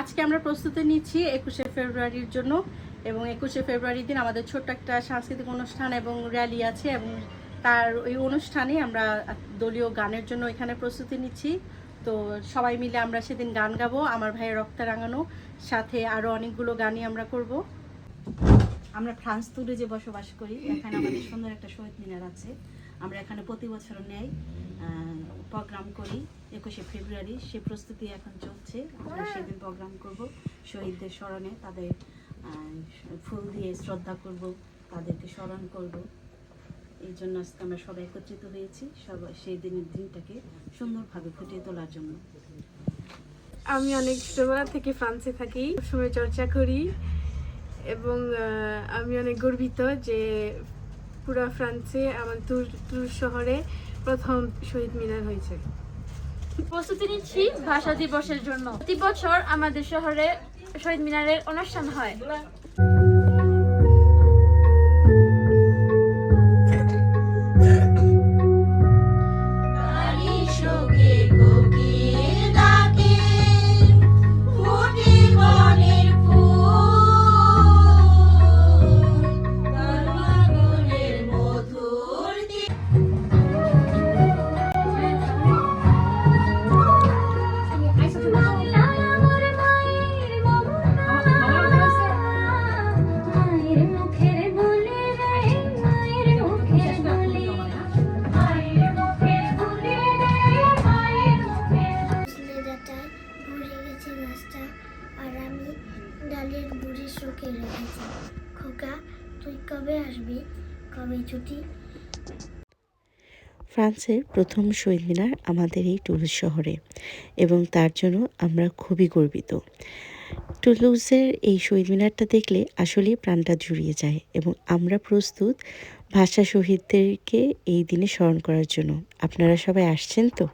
আজকে আমরা প্রস্তুতি নিচ্ছি একুশে ফেব্রুয়ারির জন্য এবং একুশে ফেব্রুয়ারির দিন আমাদের ছোট্ট একটা সাংস্কৃতিক অনুষ্ঠান এবং র্যালি আছে এবং তার ওই অনুষ্ঠানে আমরা দলীয় গানের জন্য এখানে প্রস্তুতি নিচ্ছি। তো সবাই মিলে আমরা সেদিন গান গাবো, আমার ভাইয়ের রক্ত রাঙানো, সাথে আরও অনেকগুলো গানই আমরা করব। আমরা ফ্রান্স তুলে যে বসবাস করি, এখানে আমাদের সুন্দর একটা শহীদ মিনার আছে। আমরা এখানে প্রতি বছর ন্যায় প্রোগ্রাম করি। একুশে ফেব্রুয়ারি সে প্রস্তুতি এখন চলছে। আমরা সেদিন প্রোগ্রাম করব শহীদদের স্মরণে তাদের ফুল দিয়ে শ্রদ্ধা করব তাদেরকে স্মরণ করব। এই জন্য আজকে আমরা সবাই একত্রিত হয়েছি সবাই সেই দিনের দিনটাকে সুন্দরভাবে ফুটিয়ে তোলার জন্য। আমি অনেক ছোটবেলা থেকে ফ্রান্সে থাকি সময় চর্চা করি এবং আমি অনেক গর্বিত যে পুরা ফ্রান্সে আমার তুর তুর শহরে প্রথম শহীদ মিনার হয়েছে। প্রস্তুতি নিচ্ছি ভাষা দিবসের জন্য। প্রতি বছর আমাদের শহরে শহীদ মিনারের অনুষ্ঠান হয়। ডালের বুড়ি শোকে রেখেছি। খোকা, তুই কবে আসবি? কবে ছুটি? ফ্রান্সের প্রথম শহীদ মিনার আমাদের এই টুলুজ শহরে এবং তার জন্য আমরা খুবই গর্বিত। টুলুজের এই শহীদ মিনারটা দেখলে আসলেই প্রাণটা জুড়িয়ে যায় এবং আমরা প্রস্তুত ভাষা শহীদদেরকে এই দিনে স্মরণ করার জন্য। আপনারা সবাই আসছেন তো?